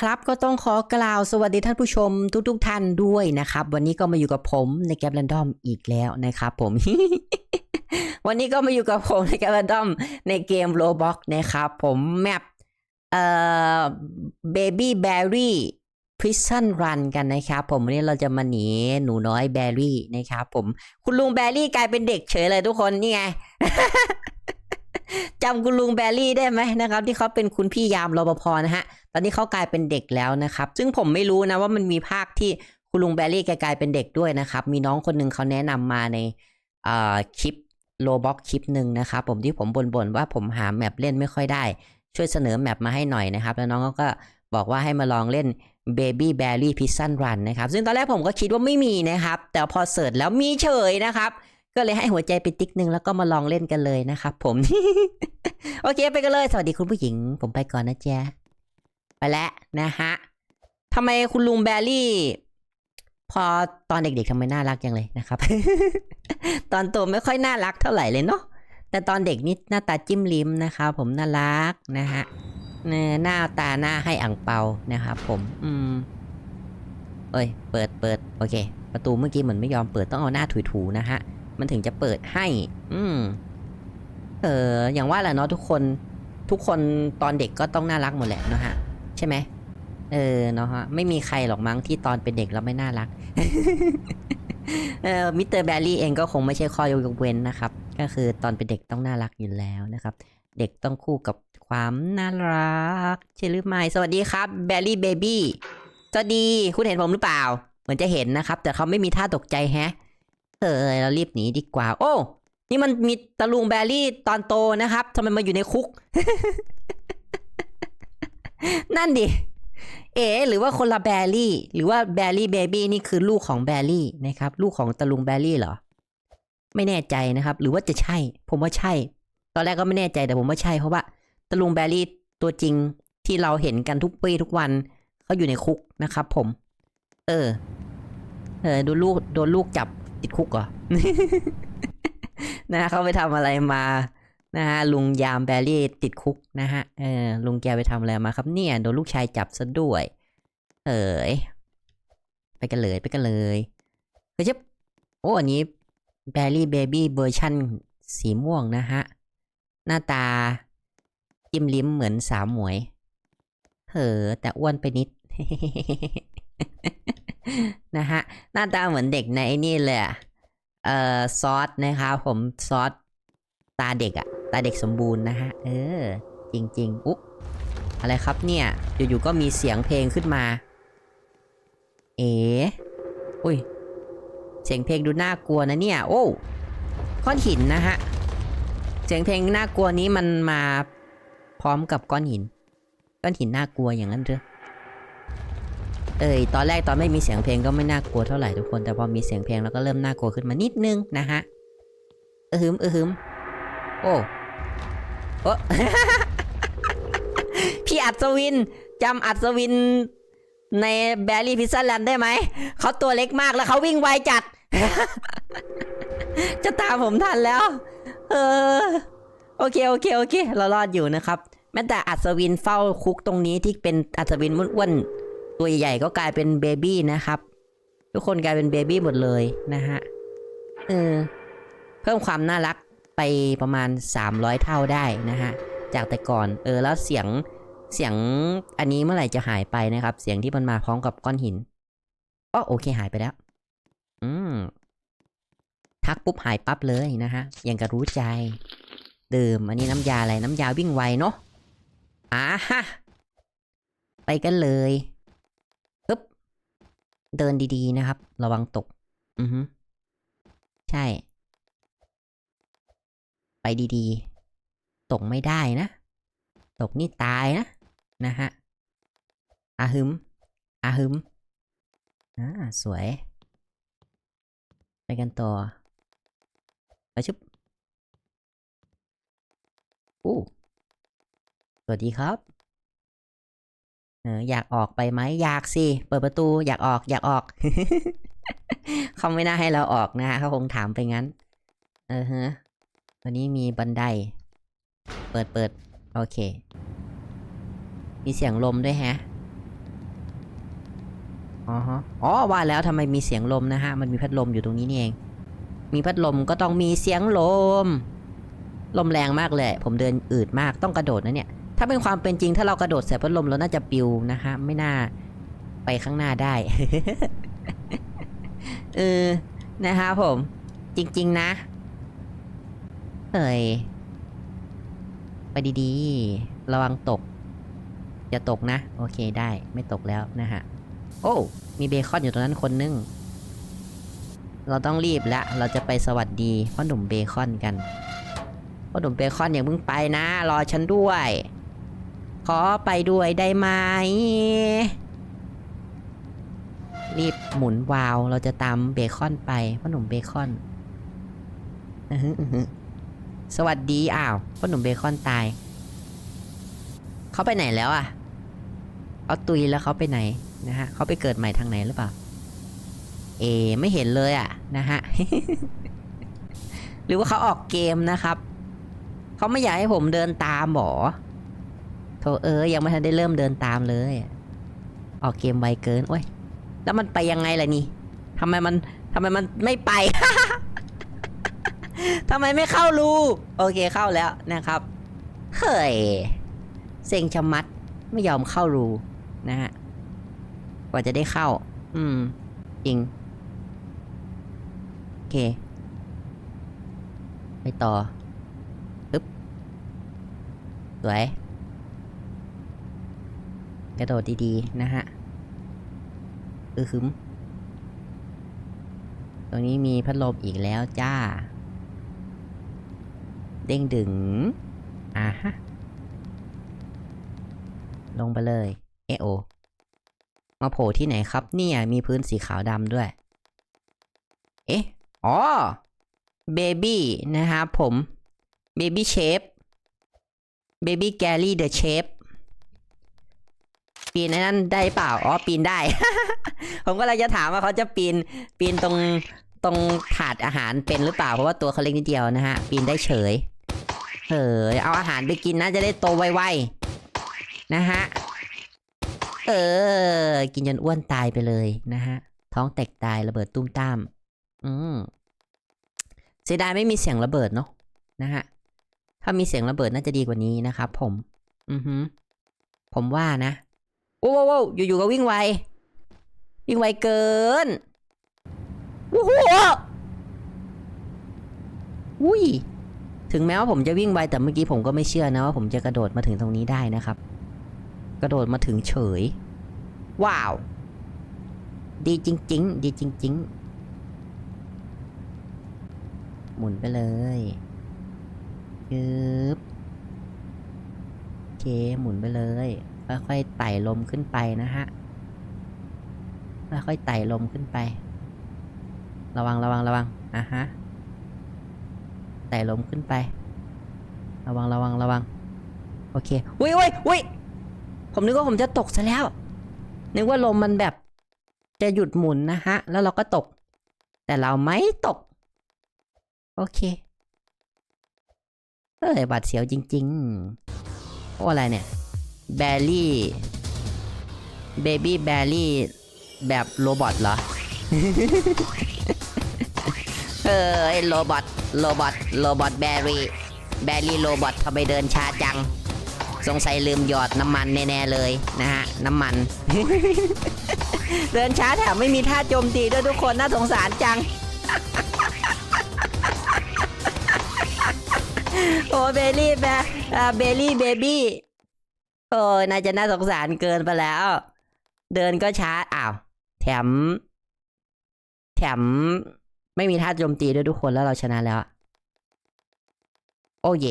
ครับก็ต้องขอกล่าวสวัสดีท่านผู้ชมทุกๆทท่านด้วยนะครับ วันนี้ก็มาอยู่กับผมในแกมแรนดอมอีกแล้วนะครับผม วันนี้ก็มาอยู่กับผมในแกมแรนดอมในเกมโ o บ็อกนะครับผมแมปเอ่อ Baby Berry Prison Run กันนะครับผมวันนี้เราจะมาหนีหนูน้อยแบรี่นะครับผม คุณลุงแบรี่กลายเป็นเด็กเฉยเลยทุกคนนี่ไง จำคุณลุงแบรี่ได้ไหมนะครับ ที่เขาเป็นคุณพี่ยามรปภนะฮะ ตอนนี้เขากลายเป็นเด็กแล้วนะครับ ซึ่งผมไม่รู้นะว่ามันมีภาคที่คุณลุงแบรี่แกกลายเป็นเด็กด้วยนะครับ มีน้องคนหนึ่งเขาแนะนำมาในคลิปโลบ็อกคลิปหนึ่งนะครับผมที่ผมบ่นๆว่าผมหาแมปเล่นไม่ค่อยได้ ช่วยเสนอแมปมาให้หน่อยนะครับ แล้วน้องเขาก็บอกว่าให้มาลองเล่น Baby Berry Prison Run นะครับ ซึ่งตอนแรกผมก็คิดว่าไม่มีนะครับ แต่พอเสิร์ชแล้วมีเฉยนะครับ ก็เลยให้หัวใจไปติ๊กหนึ่งแล้วก็มาลองเล่นกันเลยนะครับผม โอเคไปกันเลย สวัสดีคุณผู้หญิง ผมไปก่อนนะจ๊ไปแล้วนะฮะทำไมคุณลุงแบรี่ พอตอนเด็กๆทำไมน่ารักจังเลยนะครับ ตอนโตไม่ค่อยน่ารักเท่าไหร่เลยเนาะแต่ตอนเด็กนี่หน้าตาจิ้มลิ้มนะครับผมน่ารักนะฮะเนี่ยหน้าตาหน้าให้อ่างเปานะครับผม อืมเอ้ย เปิดเปิดโอเค ประตูเมื่อกี้เหมือนไม่ยอมเปิดต้องเอาหน้าถูๆนะฮะ มันถึงจะเปิดให้ อืม เออ อย่างว่าแหละเนาะทุกคน ทุกคนตอนเด็กก็ต้องน่ารักหมดแหละเนอะฮะ ใช่ไหม เออ เนาะฮะ ไม่มีใครหรอกมั้งที่ตอนเป็นเด็กแล้วไม่น่ารัก เออ มิสเตอร์แบร์รี่เองก็คงไม่ใช่ข้อยกเว้นนะครับ ก็คือตอนเป็นเด็กต้องน่ารักอยู่แล้วนะครับ เด็กต้องคู่กับความน่ารักใช่หรือไม่ สวัสดีครับแบร์รี่เบบี้สวัสดี คุณเห็นผมหรือเปล่า เหมือนจะเห็นนะครับ แต่เขาไม่มีท่าตกใจแฮะ เออเรารีบหนีดีกว่า โอ้ นี่มันมีตะลุงแบรี่ตอนโตนะครับทำไมมาอยู่ในคุก นั่นดิ เอ๋หรือว่าคนละแบรี่ หรือว่าแบรี่เบบี้นี่คือลูกของแบรี่นะครับ ลูกของตะลุงแบรี่เหรอ ไม่แน่ใจนะครับ หรือว่าจะใช่ ผมว่าใช่ ตอนแรกก็ไม่แน่ใจแต่ผมว่าใช่เพราะว่าตะลุงแบรี่ตัวจริงที่เราเห็นกันทุกปีทุกวันเขาอยู่ในคุกนะครับ ผม เออ เออดนลูกโดนลูกจับ ติดคุกเหรอ นะเขาไปทำอะไรมานะฮะลุงยามแบรี่ติดคุกนะฮะเออลุงแกไปทำอะไรมาครับเนี่ยโดนลูกชายจับซะด้วย เอ๋ยไปกันเลยไปกันเลยเฮ้ยเจ๊บโอ้อันนี้แบรี่เบบี้เวอร์ชั่นสีม่วงนะฮะ หน้าตาจิ้มลิ้มเหมือนสาวหมวยเออแต่อ้วนไปนิด นะฮะ หน้าตาเหมือนเด็กในนี่เลยอะเอ่อซอสนะครับผมซอสตาเด็กอะตาเด็กสมบูรณ์นะฮะ เออ จริง ๆ อุ๊อะไรครับเนี่ย อยู่ ๆ ก็มีเสียงเพลงขึ้นมา เอ๋อุ้ย เสียงเพลงดูน่ากลัวนะเนี่ย โอ้ก้อนหินนะฮะ เสียงเพลงน่ากลัวนี้มันมาพร้อมกับก้อนหิน ก้อนหินน่ากลัวอย่างนั้นเหรอ เอยตอนแรกตอนไม่มีเสียงเพลงก็ไม่น่ากลัวเท่าไหร่ทุกคน แต่พอมีเสียงเพลงแล้วก็เริ่มน่ากลัวขึ้นมานิดนึงนะฮะเออฮึมเออฮึมโอ้โอ้ พี่อัศวินจำอัศวินในแบรี่พิซซ่าแลนด์ได้ไหม เขาตัวเล็กมากแล้วเขาวิ่งไวจัด จะตามผมทันแล้ว เออ โอเค โอเค โอเค เรารอดอยู่นะครับ แม้แต่อัศวินเฝ้าคุกตรงนี้ที่เป็นอัศวินอ้วนๆ ตัวใหญ่ๆก็กลายเป็นเบบี้นะครับ ทุกคนกลายเป็นเบบี้หมดเลยนะฮะเออเพิ่มความน่ารักไปประมาณ 300 เท่าได้นะฮะ จากแต่ก่อนเออแล้วเสียงเสียงอันนี้เมื่อไหร่จะหายไปนะครับ เสียงที่มันมาพร้อมกับก้อนหินอ๋อโอเคหายไปแล้ว อืมทักปุ๊บหายปั๊บเลยนะฮะยังกระรู้ใจ ดื่มอันนี้น้ำยาอะไรน้ำยาวิ่งไวเนาะอ่าฮะไปกันเลย เดินดีๆนะครับ ระวังตก อือฮึใช่ ไปดีๆ ตกไม่ได้นะ ตกนี่ตายนะ นะฮะอาฮึมอาฮึมอ่าสวย ไปกันต่อ ไปชุบอู้สวัสดีครับ อยากออกไปไหมอยากสิ เปิดประตูอยากออกอยากออก เขาไม่น่าให้เราออกนะฮะเขาคงถามไปงั้น เออฮะวันนี้มีบันได เปิดเปิดโอเค มีเสียงลมด้วยฮะอ๋อฮะอ๋อว่าแล้วทำไมมีเสียงลมนะฮะ มันมีพัดลมอยู่ตรงนี้นี่เอง มีพัดลมก็ต้องมีเสียงลม ลมแรงมากเลย ผมเดินอืดมากต้องกระโดดนะเนี่ย ถ้าเป็นความเป็นจริงถ้าเรากระโดดใส่พัดลมเราน่าจะปิวนะฮะไม่น่าไปข้างหน้าได้ เออนะคะผม จริง ๆ นะ เอ้ยไปดีๆ ระวังตก อย่าตกนะ โอเคได้ไม่ตกแล้วนะฮะ โอ้ มีเบคอนอยู่ตรงนั้นคนนึง เราต้องรีบละ เราจะไปสวัสดีพ่อหนุ่มเบคอนกันพ่อหนุ่มเบคอนอย่าเพิ่งไปนะ รอฉันด้วย ขอไปด้วยได้ไหม รีบหมุนวาล์วเราจะตามเบคอนไปพ่อหนุ่มเบคอนอือหืออื้อหือสวัสดีอ้าวพ่อหนุ่มเบคอนตาย เขาไปไหนแล้วอะเขาตุยแล้วเขาไปไหนนะฮะเขาไปเกิดใหม่ทางไหนหรือเปล่า เอ ไม่เห็นเลยอะนะฮะ หรือว่าเขาออกเกมนะครับ เขาไม่อยากให้ผมเดินตามหรอ โธ่เออยังไม่ทันได้เริ่มเดินตามเลย ออกเกมไวเกินโอ้ยแล้วมันไปยังไงล่ะนี่ทำไมมันทำไมมันไม่ไป ทำไมไม่เข้ารู โอเคเข้าแล้วนะครับ เฮ้ย เซ็งชะมัดไม่ยอมเข้ารูนะฮะ กว่าจะได้เข้า อืม จริง โอเค ไปต่อ ปึ๊บ สวย กระโดดดีๆ นะฮะอือฮึมตรงนี้มีพัดลมอีกแล้วจ้า เด้งดึงอ่าฮะ ลงไปเลย เอโอ มาโผล่ที่ไหนครับเนี่ย มีพื้นสีขาวดำด้วย เอ๊ะ อ๋อ เบบี้นะครับผม เบบี้เชฟ เบบี้แกลลี่เดอะเชฟ ปีนไอ้นั่นได้เปล่า อ๋อ ปีนได้ ผมก็เลยจะถามว่าเขาจะปีน ปีนตรงตรงถาดอาหารเป็นหรือเปล่า เพราะว่าตัวเขาเล็กนิดเดียวนะฮะ ปีนได้เฉยเฮ้ยเอาอาหารไปกินนะจะได้โตไวๆ นะฮะ เออ กินจนอ้วนตายไปเลยนะฮะ ท้องแตกตายระเบิดตุ้มตาม อืมเสียดายไม่มีเสียงระเบิดเนาะนะฮะ ถ้ามีเสียงระเบิดน่าจะดีกว่านี้นะครับผม อือฮึผมว่านะ โอ้โหอยู่ๆก็วิ่งไว วิ่งไวเกินโอ้โหอุ้ยถึงแม้ว่าผมจะวิ่งไวแต่เมื่อกี้ผมก็ไม่เชื่อนะว่าผมจะกระโดดมาถึงตรงนี้ได้นะครับ กระโดดมาถึงเฉย ว้าว ดีจริง ๆ ดีจริง ๆ หมุนไปเลยยึบโอเคหมุนไปเลย ค่อยๆไต่ลมขึ้นไปนะฮะค่อยๆไต่ลมขึ้นไป ระวังระวังระวังอะฮะไต่ลมขึ้นไป ระวังระวังระวัง โอเคอุ้ยอุ้ยอุ้ยผมนึกว่าผมจะตกซะแล้ว นึกว่าลมมันแบบ จะหยุดหมุนนะฮะ แล้วเราก็ตก แต่เราไม่ตก โอเคเอ้ยบาดเสียวจริง ๆ โอ้อะไรเนี่ย แบลลี่เบบี้แบลลี่แบบโรบอทเหรอ เออไอโรบอทโรบอทโรบอทแบรี่แบรี่โรบอททำไมเดินช้าจัง สงสัยลืมหยอดน้ำมันแน่ๆเลยนะฮะ น้ำมัน เดินช้าแถมไม่มีท่าโจมตีด้วยทุกคนน่าสงสารจังโอ้เบลลี่แบเบลลี่เบบี้ โอ้ยน่าจะน่าสงสารเกินไปแล้ว เดินก็ช้าอ้าว แถม แถมไม่มีท่าโจมตีด้วยทุกคนแล้วเราชนะแล้ว โอ้เย